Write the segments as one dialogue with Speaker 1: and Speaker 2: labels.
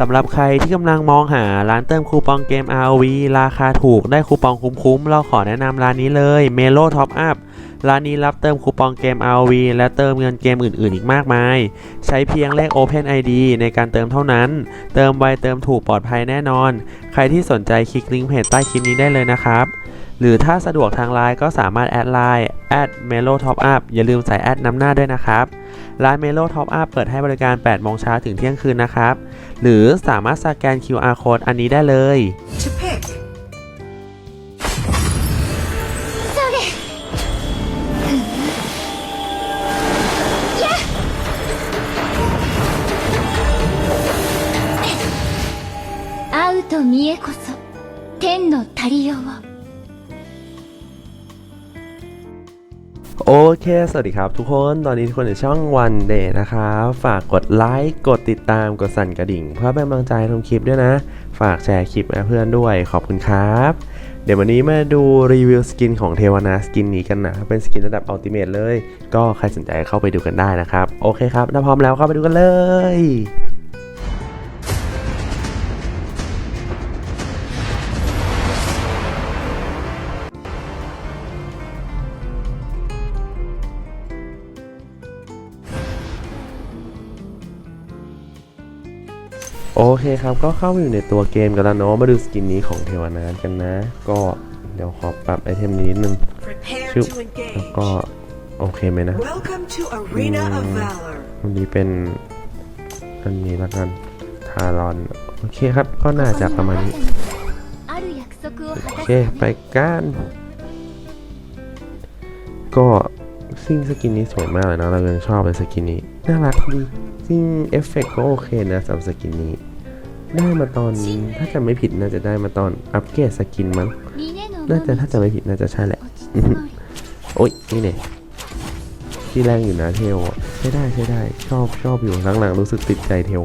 Speaker 1: สำหรับใครที่กำลังมองหาร้านเติมคูปองเกม ROV ราคาถูกได้คูปองคุ้มๆ เราขอแนะนำร้านนี้เลย Melo Top Up ร้านนี้รับเติมคูปองเกม ROV และเติมเงินเกมอื่น ๆ อีกมากมาย ใช้เพียงเลข Open ID ในการเติมเท่านั้น เติมไวเติมถูกปลอดภัยแน่นอน ใครที่สนใจคลิกลิงก์เพจใต้คลิปนี้ได้เลยนะครับ หรือถ้าสะดวกทางไลน์ก็สามารถแอดไลน์ at melo top up อย่าลืมใส่แอดนำหน้าด้วยนะครับร้าน Melo Top Up เปิดให้บริการ 8 โมงเช้าถึงเที่ยงคืนนะครับ หรือสามารถสแกน QR code อันนี้ได้เลย
Speaker 2: To pick.
Speaker 3: 会うと見えこそ天の足りよう
Speaker 1: โอเค สวัสดีครับทุกคน ตอนนี้ทุกคนอยู่ช่อง One Day นะครับ ฝากกดไลค์ กดติดตาม กดสั่นกระดิ่ง เพื่อเป็นกำลังใจทำคลิปด้วยนะ ฝากแชร์คลิปให้เพื่อนด้วย ขอบคุณครับ เดี๋ยววันนี้มาดูรีวิวสกินของเทวนาสกินนี้กันนะ เป็นสกินระดับอัลติเมทเลย ก็ใครสนใจเข้าไปดูกันได้นะครับ โอเคครับ ถ้าพร้อมแล้วเข้าไปดูกันเลย โอเคครับ ก็เข้ามาอยู่ในตัวเกมกันแล้วเนาะมาดูสกินนี้ของเทวนานกันนะ ก็เดี๋ยวขอปรับไอเทมนี้นิดนึงชึบแล้วก็ โอเคไหมนะวันนี้เป็นอันนี้ละกันทารอน โอเคครับ ก็น่าจะประมาณนี้ โอเค ไปกันก็ซิ่งสกินนี้สวยมากเลยนะเราเลยชอบเลยสกินนี้ น่ารักดีซิ่งเอฟเฟกก็โอเคนะสำหรับสกินนี้ ได้มาตอนถ้าจะไม่ผิดน่าจะได้มาตอนอัปเกรดสกินมั้งน่าจะถ้าจะไม่ผิดน่าจะใช่แหละ โอ้ยนี่เนี่ยที่แรงอยู่นะเทลใช่ได้ใช่ได้ชอบชอบอยู่หลังๆรู้สึกติดใจเทล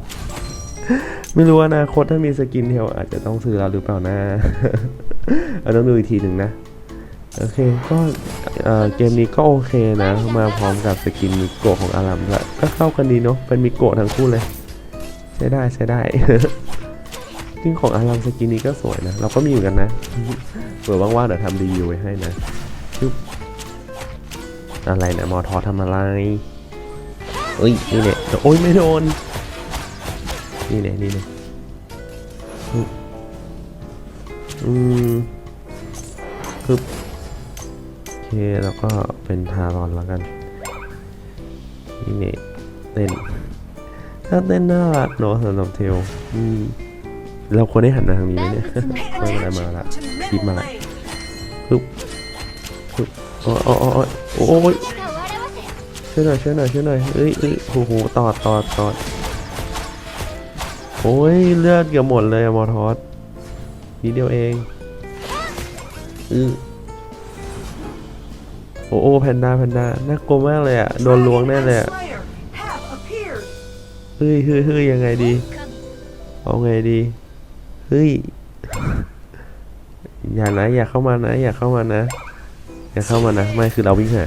Speaker 1: ไม่รู้อนาคตถ้ามีสกินเทลอาจจะต้องซื้อเราหรือเปล่านะเอาต้องดูอีกทีหนึ่งนะโอเคก็เกมนี้ก็โอเคนะ มาพร้อมกับสกินมิโกะของอารัมด้วก็เข้ากันดีเนาะเป็นมิโกะทั้งคู่เลย ช้ได้ใช้ได้จริงของอารัมสกินนี้ก็สวยนะ เราก็มีเหมือนกันนะเผื่อว่างๆเดี๋ยวทำรีวิวไว้ให้นะอะไรเนี่ยมอทอทำอะไรเอ้ยนี่เนี่ยโอ้ยไม่โดน นี่เนี่ยนี่เนี่ยอืมอืมปึ๊บโอเคแล้วก็เป็นทารอนแล้วกัน นี่เนี่ยเต้น ถ้าเต้นน่ารักเนาะสำหรับเทลอืมเราควรได้หันมาทางนี้ไหมเนี่ย ไม่เป็นไรมาละ
Speaker 2: ค
Speaker 1: ลิ
Speaker 2: ป
Speaker 1: มา
Speaker 2: ละ
Speaker 1: ปึ๊บปึ๊บโอ้โอ้โอ้อยช่วยหน่อยช่วยหน่อยช่วยหน่อยเอ้ยเอ้ยโอ้โหตอดตอดตอดโอ้ยเลือดเกือบหมดเลยอะมอทอสนิดเดียวเองอือโอ้โอ้แพนด้าแพนด้าน่ากลัวมากเลยอะโดนล้วงแน่เลยอะ เฮ้ยเฮ้ยเฮ้ยยังไงดี เอาไงดี เฮ้ย อย่านะ อย่าเข้ามานะ อย่าเข้ามานะ อย่าเข้ามานะ ไม่คือเราวิ่งหา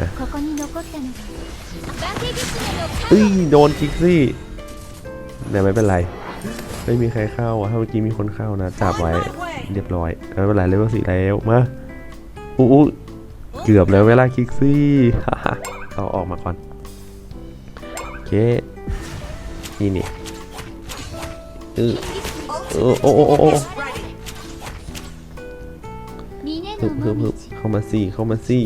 Speaker 1: เฮ้ย โดนคิกซี่แต่ไม่เป็นไร ไม่มีใครเข้าอะ ถ้เมื่อกี้มีคนเข้านะ จับไว้ เรียบร้อย ไม่เป็นไรเลเวลสี่แล้ว มาอู้เกือบแล้วเวลาคิกซี่ เอาออกมาก่อน โอเค ที่นี่เออโอ้โอ้โอ้ฮึบฮึบเข้ามาสี่เข้ามาสี่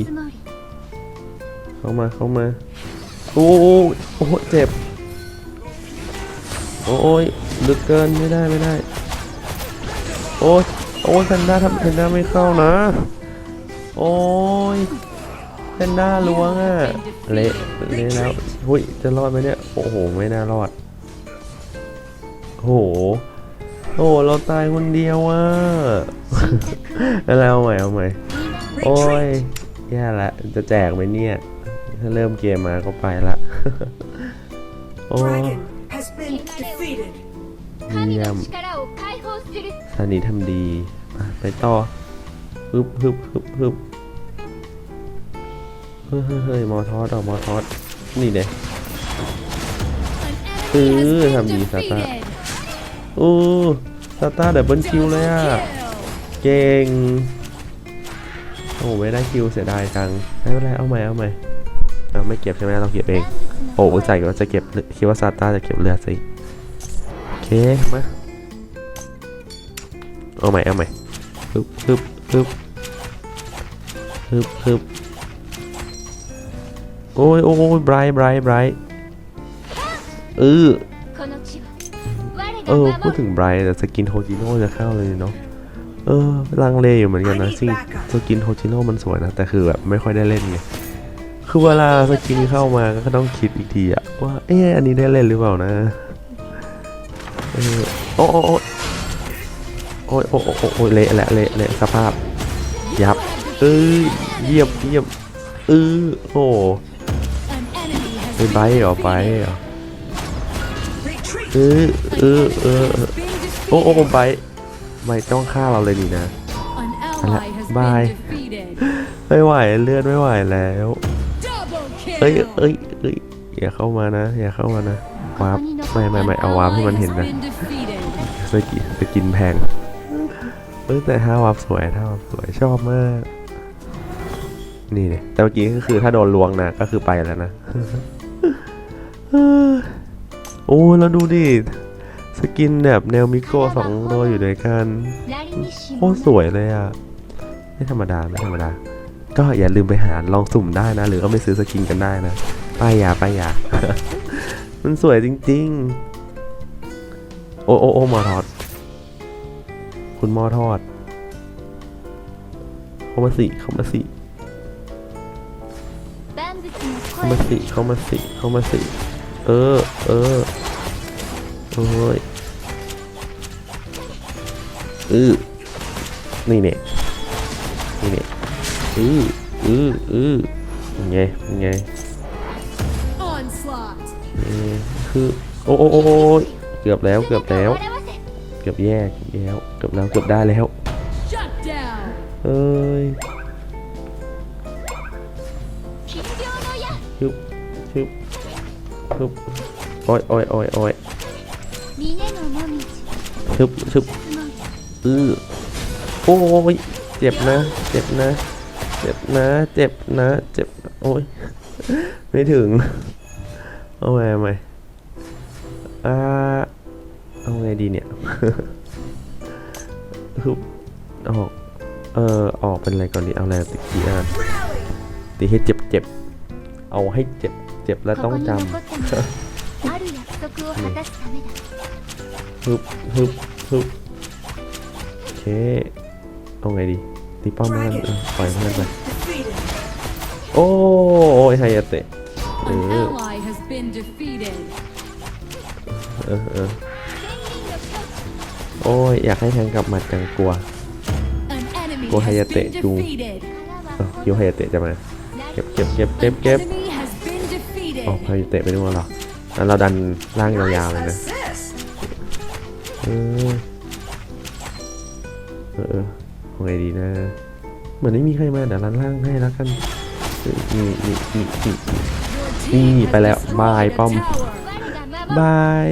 Speaker 1: เข้ามาเข้ามาโอ้โอ้โอ้เจ็บโอ้ยลึกเกินไม่ได้ไม่ได้ โอ้ยโอ้ยเพนด้าทำเพนด้าไม่เข้านะ โอ้ยเพนด้าล้วงอะเละเละแล้วหุ้ยจะรอดไหมเนี่ยโอ้โหไม่น่ารอด โห โอ้ เราตายคนเดียวอะ แล้วเอาใหม่เอาใหม่ โอ้ยแย่ละ จะแจกไหมเนี่ย ถ้าเริ่มเกมมาก็ไปละ โอ้เยี่ยมท่านีทำดี ไปต่อฮึบฮึบฮึบฮึบเฮ้ยเฮ้ยมอทอดออกมอทอดนี่เด้
Speaker 4: อ
Speaker 1: ทำดีสัต
Speaker 4: ว์
Speaker 1: โอ้สตาร์ดับเบิลคิวเลยอะ เก่ง โอ้ไม่ได้คิวเสียดายจังไม่เป็นไรเอาใหม่เอาใหม่เราไม่เก็บใช่ไหมเราเก็บเอง โอ้ใจว่าจะเก็บคิดว่าซาต้าจะเก็บเลือดสิโอเคมาเอาใหม่เอาใหม่ฮึบฮึบฮึบฮึบฮึบโอ้ยโอ้ยไบรท์ไบรท์ไบรท์เออ เออ พูดถึงไบรท์แต่สกินโฮจิโน่จะเข้าเลยเนาะเออลังเลอยู่เหมือนกันนะซิงสกินโฮจิโน่มันสวยนะ แต่คือแบบไม่ค่อยได้เล่นไงคือเวลาสกินเข้ามาก็ต้องคิดอีกทีอะว่าเอออันนี้ได้เล่นหรือเปล่านะเออโอ้โอ้โอ้โอ้โอ้โอ้โอ้เละแหละเละเละสภาพ ยับเออเยี่ยมเยี่ยมเออโอ้ไปใบเหรอไปเหรอ เออเออเออเออ
Speaker 4: been
Speaker 1: โอ้โอ้
Speaker 4: defeated.
Speaker 1: ไปไม่ต้องฆ่าเราเลยนี่นะ
Speaker 4: An ally has
Speaker 1: Bye.
Speaker 4: been defeated.
Speaker 1: ไม่ไหวเลือดไม่ไหวแล้ว
Speaker 4: Double
Speaker 1: เอ้ย
Speaker 4: kill.
Speaker 1: เอ้ยเอ้ยอย่าเข้ามานะ อย่าเข้ามานะวาร์ปไม่ไม่ไม่
Speaker 4: An
Speaker 1: เอาวาร์ปให้
Speaker 4: ally
Speaker 1: มัน
Speaker 4: has
Speaker 1: เห็นนะ
Speaker 4: been defeated.
Speaker 1: สกินสกินแพงเอ้ยแต่ถ้าวาร์ปสวยถ้าวาร์ปสวยชอบมาก นี่เนี่ยแต่เมื่อกี้ก็คือถ้าโดนลวงนะก็คือไปแล้วนะ โอ้แล้วดูดิสกินแบบแนวมิโกสองตัวอยู่ด้วยกันโคตรสวยเลยอะไม่ธรรมดาไม่ธรรมดา ก็อย่าลืมไปหาลองสุ่มได้นะ หรือก็ไปซื้อสกินกันได้นะป้ายยาป้ายยามันสวยจริง ๆ โอ้โอ้โอ้มอทอด คุณมอทอดเข้ามาสิเข้ามาสิเข้ามาสิเข้ามาสิเข้ามาสิ เออ เออโอ้ยอือนี่เนี่ยนี่เนี่ยอืออืออือไงไงคือโอ้โอ้ยเกือบแล้วเกือบแล้ว เกือบแยกแล้วเกือบแล้วเกือบได้แล้วเอ้ยชึบชึบ ฮึบโอ้ยโอ้ยโอ้ยโอ้ยฮึบฮึบอือโอ้ยเจ็บนะ เจ็บนะ เจ็บนะ เจ็บนะ เจ็บ โอ้ย ไม่ถึง เอาไงเอาไงอ่าเอาไงดีเนี่ยฮึบออก เออออกเป็นอะไรก่อนดี เอาอะไรตีกี้อะตีให้เจ็บเจ็บ เอาให้เจ็บ เจ็บและต้องจำฮึบฮึบฮึบโอเค เอาไงดีตีป้อมมันปล่อยมันไปโอ้ยไฮยาเตะเออเออโอ้ย อยากให้แทงกลับมาจังกลัว
Speaker 4: กลั
Speaker 1: ว
Speaker 4: ไฮยาเตะจู
Speaker 1: เออคิไฮยาเตะจะมา เก็บเก็บเก็บเก็บเก็บ อ๋อพายเตะไปด้วยหรอแล้วเราดันร่างยาวๆเลยนะเออเออของไงดีนะ เหมือนไม่มีใครมาเดี๋ยวรันล่างให้แล้วกันนี่นี่นี่นี่นี่
Speaker 4: ไป
Speaker 1: แล้ว
Speaker 4: บาย
Speaker 3: ป้อม
Speaker 1: บาย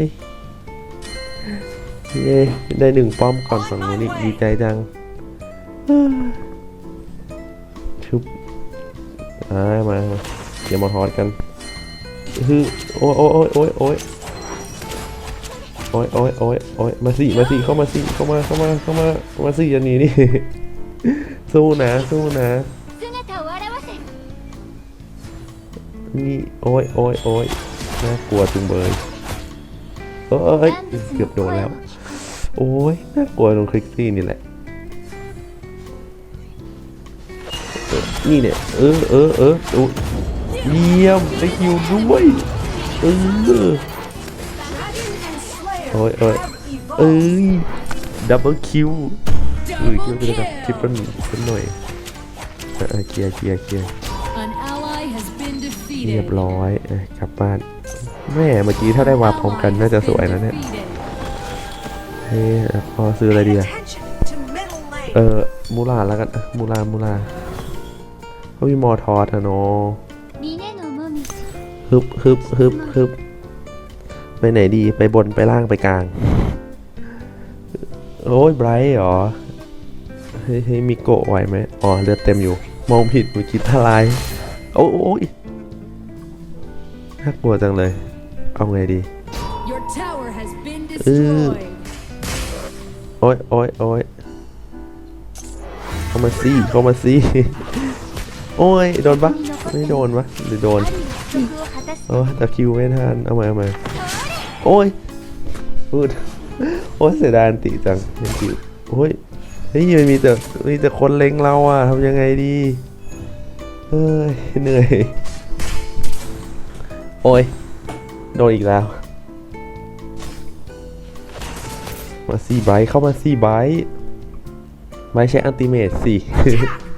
Speaker 1: เย้ได้หนึ่งป้อมก่อนสองนี้ดีใจจังชุบอ่มาเดี๋ยวมาฮอตกัน คือโอ้ยโอ้ยโอ้ยโอ้ยโอ้ยโอ้ยโอ้ยโอ้ยมาสิมาสิเข้ามาสิเข้ามาเข้ามาเข้ามามาสิอย่าหนีนี่สู้นะสู้นะนี่โอ้ยโอ้ยโอ้ยน่ากลัวจุงเบยโอ้ยเกือบโดนแล้ว โอ้ยน่ากลัวตรงคลิกซี่นี่แหละนี่เนี่ยเออเออเออ เยี่ยมได้คิวด้วยเออ
Speaker 2: เอ้ย
Speaker 1: โอ้
Speaker 2: ย
Speaker 1: เอ้ยดับเบิลคิวเอ้ยคิวด้วกับทิปเปิลนิดหน่อยเออเคลียร์เคลียร์เคลียร์เรียบร้อยเอ้ยกลับบ้านแม่เมื่อกี้ถ้าได้วาพร้อมกันน่าจะสวยนะเนี่ยเฮ้พอซื้ออะไรดีอะเออมูลาแล้วกันมูลามูลาเขามีมอทอเถอะเนาะ ฮึบฮึบฮึบฮึบไปไหนดีไปบนไปล่างไปกลาง โอ้ยไบรท์เหรอ เฮ้ยเฮ้ยมีโกะไหวไหมอ๋อเลือดเต็มอยู่ มองผิดมือคิดทลาย โอ้ยน่ากลัวจังเลย เอาไงดี
Speaker 4: เออ
Speaker 1: โอ้ยโอ้ยโอ้ยเข้ามาซีเข้ามาซีโอ้ย โดนปะไม่โดนปะหรือโดน โอ้ยแต่คิวไม่ทัน เอาใหม่เอาใหม่โอ้ยพูดโอ้ยเสียดายอันติจังยังคิวโอ้ยเฮ้ยมันมีแต่มีแต่คนเล็งเราอะทำยังไงดีเฮ้ยเหนื่อย โอ้ยโดนอีกแล้ว มาซี่ไบรท์เข้ามาซี่ไบรท์ไม่ใช่อันติเมตสิ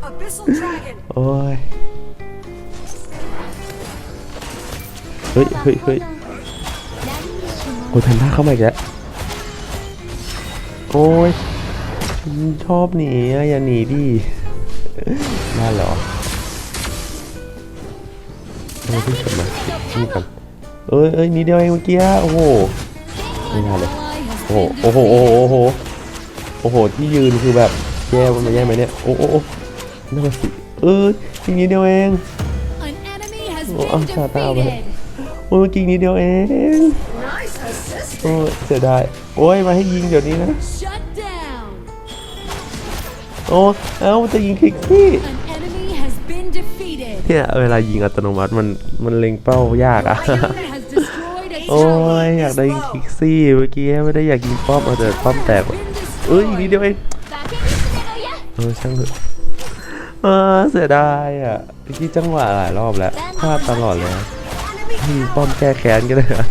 Speaker 2: Abyssal dragon.
Speaker 1: โอ้ย เฮ้ยเฮ้ยเฮ้ยโอ้ยแพนด้าเข้ามาอีกแล้วโอ้ยชอบหนีอะอย่าหนีดิน่าเหรอทำไมพิ่กลับมาสู้กันเอ้ยเอ้ยนีเดียวเองเมื่อกี้โอ้โห
Speaker 4: ไม่
Speaker 1: น่า
Speaker 4: เล
Speaker 1: ยโอ้โหโอ้โหโอ้โหโอ้โหที่ยืนคือแบบแย่มันมาแย่ไหมเนี่ยโอ้โหน่าสิเอ้ยทีนี้เดียวเอง
Speaker 4: โอ้เอา
Speaker 1: ชาตา
Speaker 4: ไป
Speaker 1: โอ้ยกิงนิดเดียวเองโอ้ยเสียดายโอ้ยมาให้ยิงเดี๋ยวนี้นะโอ้เอ้าจะยิงคลิก
Speaker 4: ที่
Speaker 1: เนี่ยเวลายิงอัตโนมัติมันมันเล็งเป้ายากอะโอ้ยอยากได้ยิงคลิกซี่เมื่อกี้ไม่ได้อยากยิงป้อมเอาแต่ป้อมแตกเอ้ยนิดเดียวเองเออช่างเถอะเออเสียดายอะเมื่กจังหวะหลายรอบแล้วพลาดตลอดเลย ป้อมแก้แค้นก็ได้อะ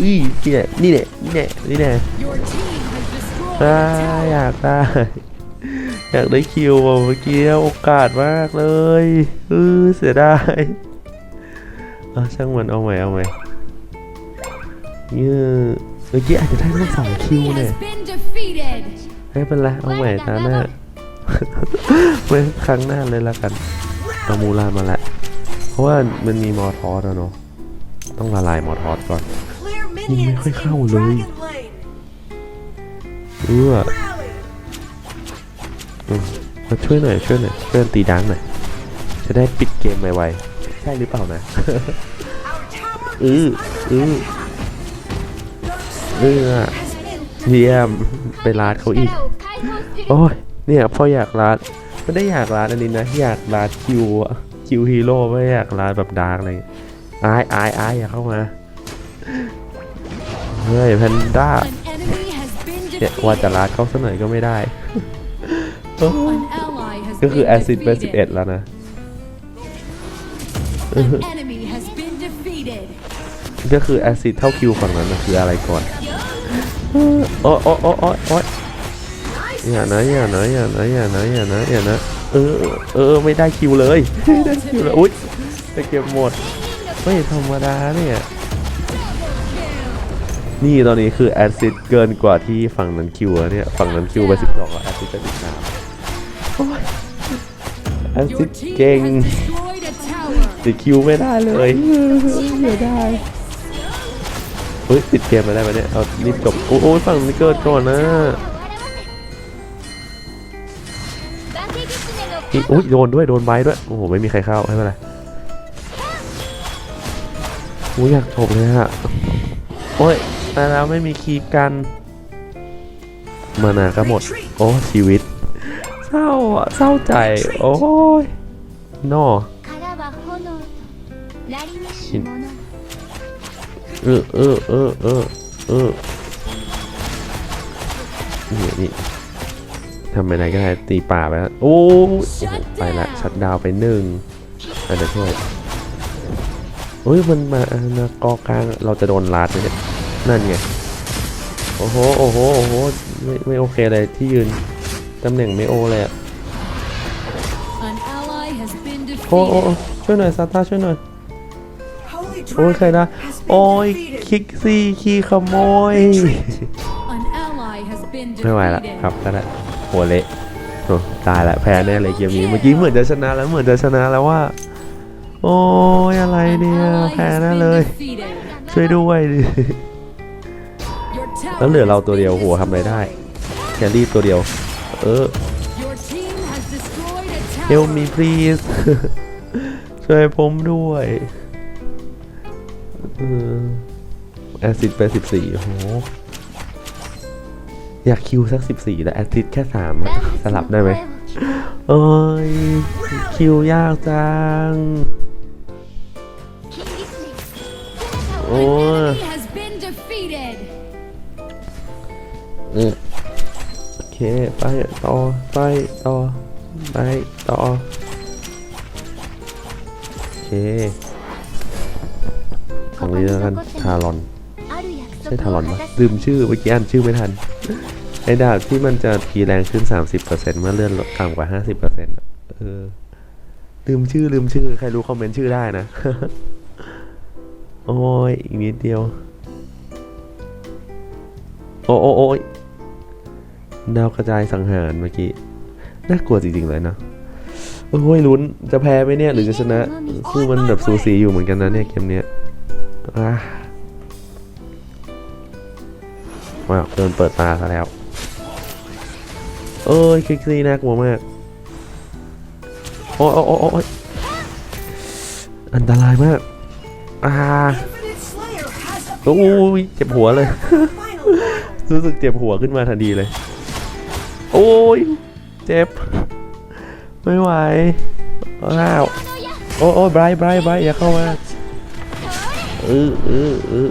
Speaker 1: อุ้ยนี่แหละนี่แหละนี่แหละนี่แหละ
Speaker 4: Your team has destroyed
Speaker 1: ได้อยากได้อยากได้คิวอะเมื่อกี้โอกาสมากเลยเออเสียดายเอาช่างมันเอาใหม่เอาใหม่เนี่ยเมื่อกี้อาจจะได้ทั้งสองคิวเนี่ยไม่เป็นไรเอาใหม่ตาหน้าไว้ครั้งหน้าเลยละกันเอามูลามาละเพราะว่ามันมีมอทอสอะเนาะ ต้องละลายมอทอสก่อน
Speaker 2: ยิ
Speaker 1: ง
Speaker 2: ไม่ค่
Speaker 1: อย
Speaker 2: เข้า
Speaker 1: เลย
Speaker 2: เอื้
Speaker 1: อมาช่วยหน่อยช่วยหน่อยช่วยตีดังหน่อยจะได้ปิดเกมไวๆใช่หรือเปล่านะอืออือเอื้อเยี่ยมไปลาดเขาอีก โอ้ยเนี่ยพ่ออยากลาดไม่ได้อยากลาดอันนี้นะ อยากลาดคิวคิวฮีโร่ไม่อยากลาดแบบดาร์กเลย อายอายอายอย่าเข้ามาเฮ้ยแพนด้า
Speaker 4: An enemy has been
Speaker 1: เนี่ยว่าจะ
Speaker 4: defeated.
Speaker 1: ลาดเขาสักหน่อยก็ไม่ได้โอ้ย
Speaker 4: An ally has
Speaker 1: ก็คือ
Speaker 4: been
Speaker 1: แอซิดไปสิบเอ็ด
Speaker 4: defeated.
Speaker 1: แล้วนะ
Speaker 4: An enemy has been defeated.
Speaker 1: ก็คือแอซิดเท่าคิวฝั่งนั้นนะคืออะไรก่อนโอ้โอ้โอ้โอ้โอ้ยอย่านะอย่านะอย่านะอย่านะอย่านะอย่านะเออเออไม่ได้คิวเลยไม่ได้คิวเลยอุ้ยไปเก็บหมด ไม่ธรรมดาเนี่ย นี่ตอนนี้คือแอดซิดเกินกว่าที่ฝั่งนั้นคิวอะเนี่ย ฝั่งนั้นคิวไปสิบสองแล้วแอดซิดไปสิบสามแอดซิดเก่งติดคิวไม่ได้เลยเสียดายเฮ้ยติดเกมมาได้ไหมเนี่ย เอารีบจบโอ้ยฝั่งนี้เกิดก่อนนะอุ้ยโดนด้วย โดนไม้ด้วย โอ้โห ไม่มีใครเข้า ให้เป็นไร หูอยากถกเลยฮะ โอ้ย แต่แล้วไม่มีคีย์กัน มานาก็หมด โอ้ชีวิต เศร้าอะเศร้าใจ โอ้ยนอเออเออเออเออเออนี่นี่ทำไปไหนก็ได้ตีป่าไปแล้ว โอ้ไปละ ชัดดาวไปหนึ่งอะไรช่วย เฮ้ยมันมาอ่ามากอกลางเราจะโดนลาดไหมเนี่ยนั่นไงโอ้โหโอ้โหโอ้โหไม่ไม่โอเคเลยที่ยืนตำแหน่งไม่โอเลยอะ
Speaker 4: An ally has been
Speaker 1: โอ้โอ้โอ้
Speaker 4: defeated.
Speaker 1: ช่วยหน่อยซาต้าช่วยหน่อย
Speaker 2: Holy
Speaker 1: โอ้ยใคร
Speaker 2: dragon
Speaker 1: นะ
Speaker 2: has been
Speaker 1: โอ้ย
Speaker 2: defeated.
Speaker 1: คิกซี่ขี้ขโมย
Speaker 4: An ally has been
Speaker 1: ไม่ไหวละ
Speaker 4: defeated.
Speaker 1: ครับก็ได้หัวเละโอ้ตายละแพ้แน่เลยเกมนี้เมื่อกี้เหมือนจะชนะแล้วเหมือนจะชนะแล้วว่า โอ้ยอะไร
Speaker 4: An
Speaker 1: เนี่ย
Speaker 4: ally
Speaker 1: แพ้
Speaker 4: has
Speaker 1: แน่
Speaker 4: been
Speaker 1: เลย
Speaker 4: defeated.
Speaker 1: ช่วยด้วยดิ
Speaker 4: Your tower
Speaker 1: แล้วเหลือเรา
Speaker 4: has
Speaker 1: ตัวเดียว
Speaker 4: been
Speaker 1: โหทำอะไรได้
Speaker 4: destroyed.
Speaker 1: แครี่ตัวเดียว เออ
Speaker 4: Your team has destroyed a tower.
Speaker 1: help me please ช่วยผมด้วยแอซิดไปสิบสี่โอ้โหอยากคิวสักสิบสี่แต่แอซิดแค่สามอะสลับได้ไหมเอ้ยคิวยากจัง โอ้ย
Speaker 4: has been defeated.
Speaker 1: เออโอเค ไปต่อ ไปต่อ ไปต่อ โอเคของนี้แล้วกันทารอน ใช่ทารอนปะลืมชื่อเมื่อกี้อ่านชื่อไม่ทัน ไอ้ดาบที่มันจะทีแรงขึ้น 30%เมื่อเลื่อนลดต่ำกว่า 50%อะเออ ลืมชื่อลืมชื่อ ใครรู้คอมเมนต์ชื่อได้นะ โอ้ยอีกนิดเดียว โอ้โอ้โอ้ยดาวกระจายสังหารเมื่อกี้ น่ากลัวจริงๆเลยนะ โอ้ยลุ้น จะแพ้ไหมเนี่ย หรือจะชนะ คือมันแบบสูสีอยู่เหมือนกันนะเนี่ยเกมเนี้ยว้าวเดินเปิดตาซะแล้ว เอ้ยคลิกซี่น่ากลัวมาก โอ้ยโอ้ยโอ้ยอันตรายมาก อ่าโอ้ยเจ็บหัวเลย รู้สึกเจ็บหัวขึ้นมาทันทีเลย โอ้ย เจ็บ ไม่ไหวอ้าวโอ้โอ้ไบรท์ไบรท์ไบรท์อย่าเข้ามาเออเออเออ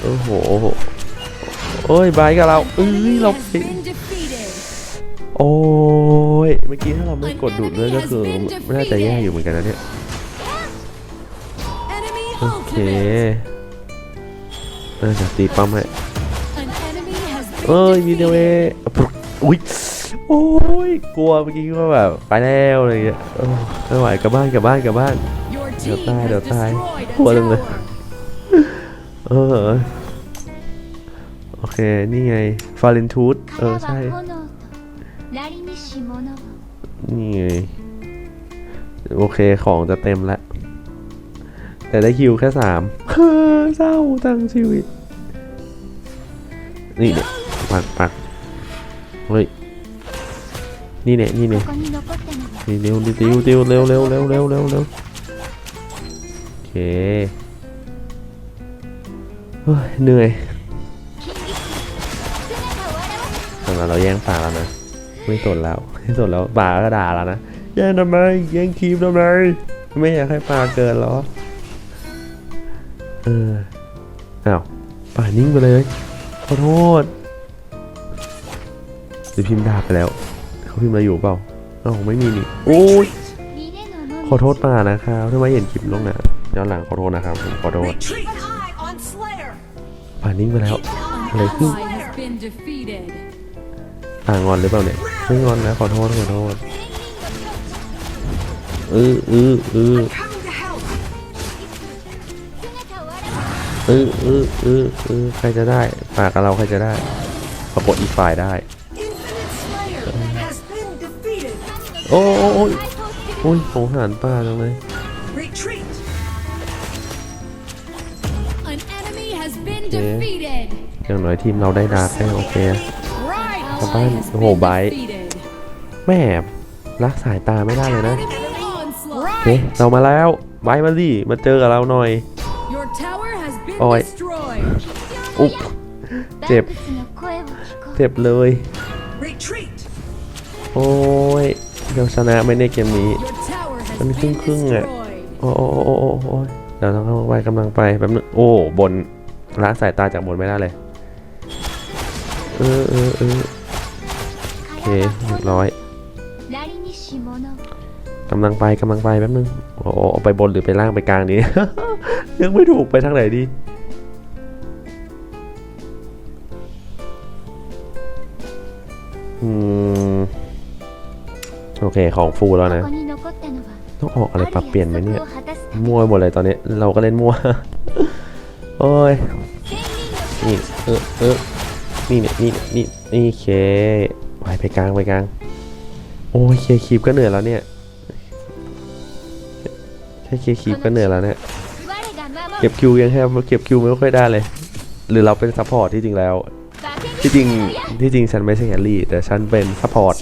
Speaker 1: โอ้โหโอ้ยไบรท์กับเราเอ้ยเราโอ้ย เมื่อกี้ถ้าเราไม่กดดูดเลือดก็คือน่าจะแย่อยู่เหมือนกันนะเนี่ย โอเค
Speaker 4: ultimate.
Speaker 1: เออเดี๋ยวตีปั๊มให้
Speaker 4: An enemy has
Speaker 1: เอ้ย
Speaker 4: been
Speaker 1: มีเดียวเอ
Speaker 4: defeated.
Speaker 1: อุ้ยโอ้ยกลัวเมื่อกี้ว่าแบบไปแล้วอะไรอย่างเงี้ยเออไม่ไหวกลับบ้านกลับบ้านกลับบ้าน
Speaker 4: Your
Speaker 1: Đợt
Speaker 4: team
Speaker 1: tai,
Speaker 4: has
Speaker 1: đợt tai.
Speaker 4: destroyed a
Speaker 1: Ủa, đừng rồi.
Speaker 4: tower.
Speaker 1: เออโอเค นี่ไงฟาเรนทูธเออ ใช่ นี่ไง โอเคของจะเต็มแล้ว แต่ได้คิวแค่สามเฮ้อเศร้าจังชีวิต นี่เนี่ยปักปักเฮ้ย นี่เนี่ยนี่เนี่ยนี่เร็วเร็วเร็วเร็วเร็วเร็วเร็วเร็วเร็วเร็วโอเคเฮ้ยเหนื่อยทำไมเราแย่งป่าแล้วนะ ไม่สนแล้วไม่สนแล้วป่าก็ด่าแล้วนะ แย่งทำไม แย่งคีบทำไม ไม่อยากให้ป่าเกินหรอ อออ้าวป่านิ่งไปเลยขอโทษหรือพิมพ์ด่าไปแล้ว เขาพิมพ์อะไรอยู่เปล่าอ้าวไม่มีนี่โอ้ยขอโทษป่านะครับทำไมเห็นคลิปลงนะย้อนหลังขอโทษนะครับผมขอโทษป่านิ่งไปแล้วอะไรขึ้นป่างอนหรือเปล่าเนี่ยไม่งอนนะขอโทษขอโทษเออเออเออ เออเออเออเออใครจะได้ปากับเราใครจะได้ปรากฏอีฝ่ายได้ โอ้โอ้โอ้ยโอ้ยสงสารป้าจังเลยอย่างน้อยทีมเราได้ดาร์กแค่โอเค
Speaker 4: Right.
Speaker 1: Các
Speaker 4: Ally
Speaker 1: bạn,
Speaker 4: has
Speaker 1: hồ
Speaker 4: been
Speaker 1: bái.
Speaker 4: defeated.
Speaker 1: แม่รักสายตาไม่ได้เลยนะ โอเค เรามาแล้วไบมาดิมาเจอกับเราหน่อย
Speaker 4: Your tower has been
Speaker 1: Ôi.
Speaker 4: destroyed.
Speaker 1: อุ๊บเจ็บ เจ็บเลย
Speaker 2: Retreat.
Speaker 1: โอ้ยเราชนะไหมในเกมนี้
Speaker 4: Your tower has
Speaker 1: Anh
Speaker 4: been
Speaker 1: cưng cưng ạ.
Speaker 4: destroyed.
Speaker 1: โอ้โอ้โอ้โอ้โอ้โอ้ยเดี๋ยวเราเข้าไปกำลังไปแป๊บนึงโอ้บนละสายตาจากบนไม่ได้เลย เออเออเออโอเคเรียบร้อยกำลังไปกำลังไปแป๊บนึง โอ้โอ้เอาไปบนหรือไปล่างไปกลางดียังไม่ถูกไปทางไหนดี อโอเคของฟูแล้วนะ ต้องออกอะไรปรับเปลี่ยนไหมเนี่ย มั่วหมดเลยตอนนี้ เราก็เล่นมั่ว โอ้ย นี่ เออเออนี่เนี่ยนี่นี่นี่เคไปไปกลางไปกลาง โอ้ยเคคีบก็เหนื่อยแล้วเนี่ย แค่เคคีบก็เหนื่อยแล้วเนี่ย เก็บคิวยังแทบเก็บคิวไม่ค่อยได้เลย หรือเราเป็นซัพพอร์ตที่จริงแล้ว ที่จริงที่จริงฉันไม่ใช่แฮร์รี่แต่ฉันเป็นซัพพอร์ต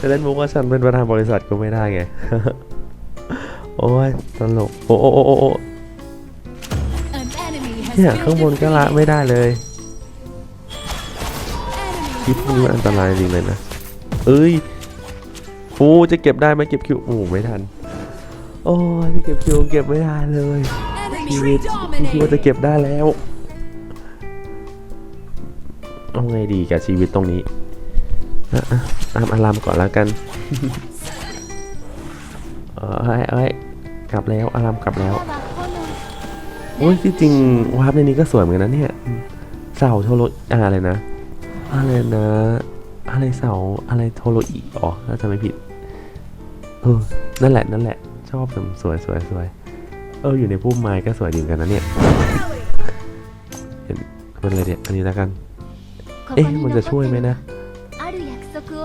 Speaker 1: จะเล่นมุกว่าฉันเป็นประธานบริษัทก็ไม่ได้ไง โอ้ยตลก โอ้โอ้โอ้โอ้เนี่ยข้างบนก็ละไม่ได้เลย
Speaker 4: defeated.
Speaker 1: คลิปพวกนี้มันอันตรายจริงเลยนะ เอ้ยโอ้จะเก็บได้ไหมเก็บคิวโอ้ไม่ทัน โอ้ยไม่เก็บคิวเก็บไม่ได้เลยชีวิตคิดว่าจะเก็บได้แล้ว เอาไงดีกับชีวิตตรงนี้ตามอารามก่อนแล้วกันเอ้ยเอ้ยกลับแล้วอารามกลับแล้วโอ้ยที่จริงวาร์ปในนี้ก็สวยเหมือนกันนะเนี่ยเสาโทโรอะไรนะอะไรนะอะไรเสาอะไรโทโรอีอ๋อถ้าจำไม่ผิดเออนั่นแหละนั่นแหละ ชอบสวยสวยสวยเอออยู่ในพุ่มไม้ก็สวยดีเหมือนกันนะเนี่ยเป็นอะไรเนี่ยอันนี้แล้วกัน เอ๊ะมันจะช่วยไหมนะ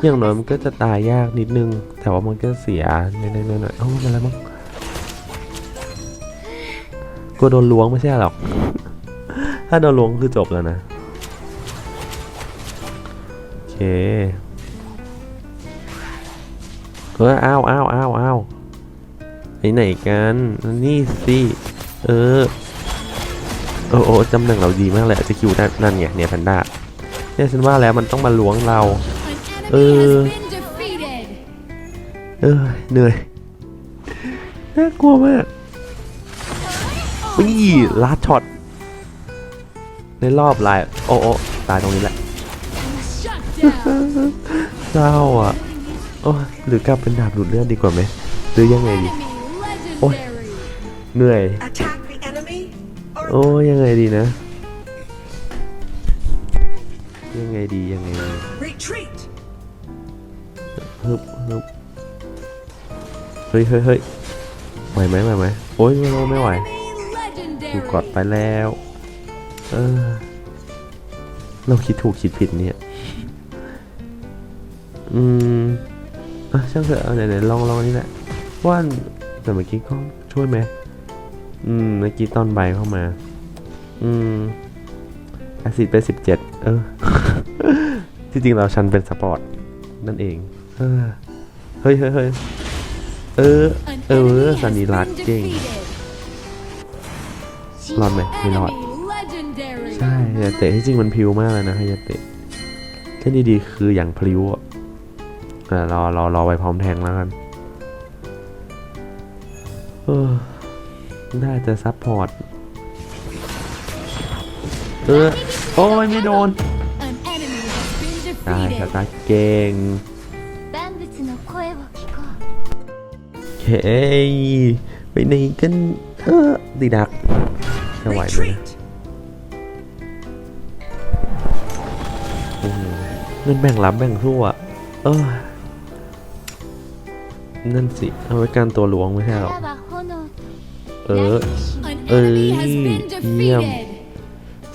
Speaker 1: อย่างน้อยมันก็จะตายยากนิดนึง แต่ว่ามันก็เสียเล็กๆหน่อยโเอ้าอะไรมั้งกลัวโดนล้วงไม่ใช่หรอก ถ้าโดนล้วงคือจบแล้วนะ โอเคเอออ้าวอ้าวอ้าวอ้าวไหนกัน นี่สิ เออ โอ้โอ้จำแหน่งเราดีมากเลยจะคิวนั่นไงเนี่ยแพนด้า เนี่ยฉันว่าแล้วมันต้องมาล้วงเรา
Speaker 4: An enemy
Speaker 1: Uh.
Speaker 4: has been defeated.
Speaker 1: เออเหนื่อย น่ากลัวมากนี่ลาดช็อต ในรอบลาย โอ้โอ้ตายตรงนี้แหละ
Speaker 4: Shut down.
Speaker 1: เศร้าอะ โอ้ยหรือกลับเป็นดาบดูดเลือดดีกว่าไหมหรือยังไงดี
Speaker 4: Enemy
Speaker 1: Ôi.
Speaker 4: legendary.
Speaker 1: เหนื่อย
Speaker 2: Attack the enemy or
Speaker 1: โอ้ยยังไงดีนะ ยังไงดียังไงดี
Speaker 2: retreat.
Speaker 1: ฮึบฮึบเฮ้ยเฮ้ยเฮ้ยไหวไหมไหวไหมโอ้ยไม่ไหวไม่ไหว
Speaker 4: Enemy
Speaker 1: ถูกกด
Speaker 4: legendary.
Speaker 1: ไปแล้ว เออ เราคิดถูกคิดผิดเนี่ย อืมอะช่างเถอะเอาไหนๆลองลองอันนี้แหละว่าแต่เมื่อกี้ก็ช่วยไหมอืมเมื่อกี้ตอนใบเข้ามา อืมแอซิดเป็นสิบเจ็ดเออ ที่จริงเราฉันเป็นสปอร์ตนั่นเอง เฮ้ยเฮ้ยเฮ้ยเออ เออสันนิรัตเก่งรอดไหมไม่รอด ใช่ฮายาเตะที่จริงมันพริ้วมากเลยนะฮายาเตะเล่นดีๆคืออย่างพริ้วอะรอรอรอไปพร้อมแทงแล้วกันเออได้แต่ซัพพอร์ต เออ โอ้ยไม่โดน
Speaker 4: กา
Speaker 1: ยสกายเก่งเคไปไหนกันเออดีดักจะไหวไหมเงินแบ่งรับแบ่งสู้อะเออนั่นสิเอาไว้การตัวหลวงไม่ใช่หรอเออ
Speaker 4: เอ้ย
Speaker 1: เยี่ย
Speaker 4: ม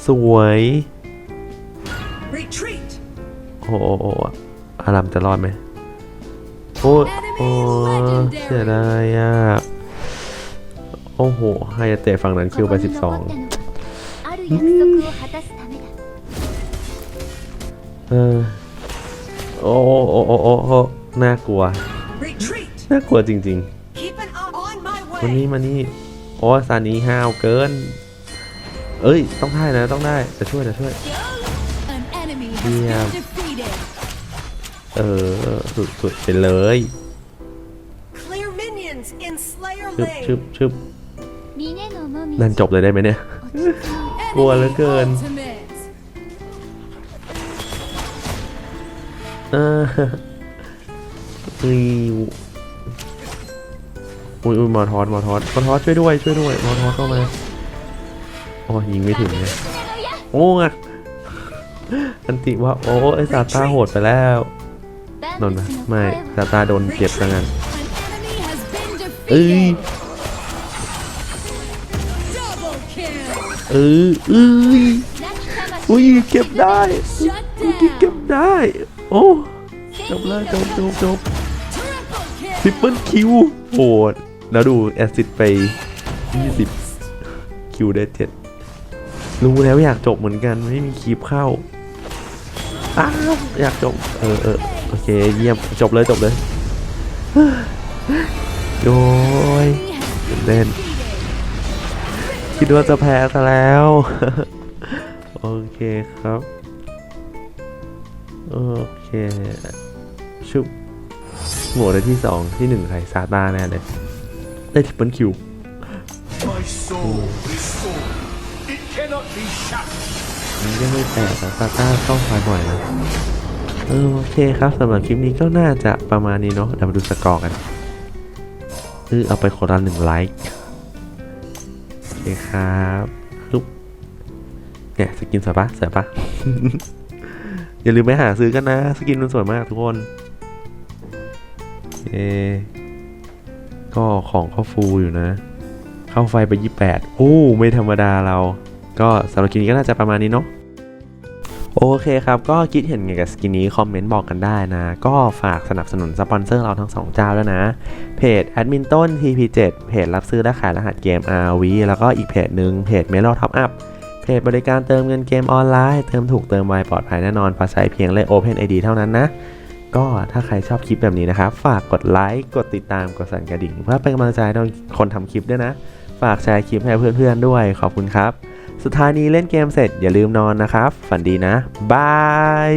Speaker 1: สวย โอ้โหอารามจะรอดไหมโอ้โหเสียดายอะโอ้โหไฮยาเตะฝั่งนั้นคิวไป
Speaker 3: สิบสอ
Speaker 1: งเออโอ้โอ้โอ้โอ้น่ากลัว น่ากลัวจริงๆวันนี้มานี่โอ้ซานี้ห้าวเกิน เอ้ย ต้องได้นะ ต้องได้ จะช่วยจะช่วย
Speaker 4: เยี่ยม
Speaker 1: เออ สุดๆไปเลยชึบชึบชึบนั่นจบเลยได้ไหมเนี่ย กลัวเหลือเกินเอออุ้ยอุ้ยมอทอสมอทอสมอทอสช่วยด้วยช่วยด้วยมอทอสเข้ามาโอ้ยิงไม่ถึงเลยโอ้อะอันติว่าโอ้ไอสาตาโหดไปแล้ว นนท์ปะไม่ซาตาโดนเจ็บซะงั้น
Speaker 4: An enemy has been
Speaker 1: เอ้ย
Speaker 4: defeated. Double kill.
Speaker 1: เออเอ้ยอุ้ยเก็บได้
Speaker 4: Shut
Speaker 1: อุ้ยเก็บ
Speaker 4: down.
Speaker 1: ได้ โอ้จบเลยจบจบจบ
Speaker 4: Triple
Speaker 1: ทริป
Speaker 4: kill.
Speaker 1: เปิลคิวโหดแล้วดู แอซิดไป 20 คิวได้7รู้แล้วอยากจบเหมือนกัน ไม่มีคีบเข้าอ้าวอยากจบ เออเออ โอเคเยี่ยมจบเลยจบเลยโอ้ย
Speaker 4: Enemy has
Speaker 1: เล่นคิดว่าจะแพ้ซะแล้ว โอเคครับ โอเคชุบโหมดได้ที่สองที่หนึ่งใครซาตาแน่เลยได้ทิปเปิลคิว
Speaker 5: My soul is soul. It cannot be shut.
Speaker 1: มันก็ไม่แปลกนะซาต้าเข้าไฟบ่อยนะ เออโอเคครับสำหรับคลิปนี้ก็น่าจะประมาณนี้เนาะเดี๋ยวมาดูสกอร์กันเออเอาไปคนละหนึ่งไลค์โอเคครับลุกเนี่ยสกินสวยปะสวยปะอย่าลืมไปหาซื้อกันนะ สกินมันสวยมากทุกคนเอก็ของเข้าฟูอยู่นะ เข้าไฟไป 28 โอ้ ไม่ธรรมดาเรา ก็สำหรับคลิปนี้ก็น่าจะประมาณนี้เนาะ โอเคครับ ก็คิดเห็นไงกับสกินนี้ คอมเมนต์บอกกันได้นะ ก็ฝากสนับสนุนสปอนเซอร์เราทั้ง 2 เจ้าด้วนะ เพจ a d m i n t o n TP7 เพจรับซื้อและขายรหัสเกม RV แล้วก็อีกเพจหนึ่งเพจ m e l o Top Up เพจบริการเติมเงินเกมออนไลน์ เติมถูกเติมไวปลอดภัยแน่นอนภาษาเพียงเลข Open ID เท่านั้นนะ ก็ถ้าใครชอบคลิปแบบนี้นะครับ ฝากกดไลค์กดติดตามกดสั่นกระดิ่ง เพื่อเป็นกำลังใจให้คนทำคลิปด้วยนะ ฝากแชร์คลิปให้เพื่อนๆด้วยขอบคุณครับ สุดท้ายนี้เล่นเกมเสร็จอย่าลืมนอนนะครับ ฝันดีนะ บาย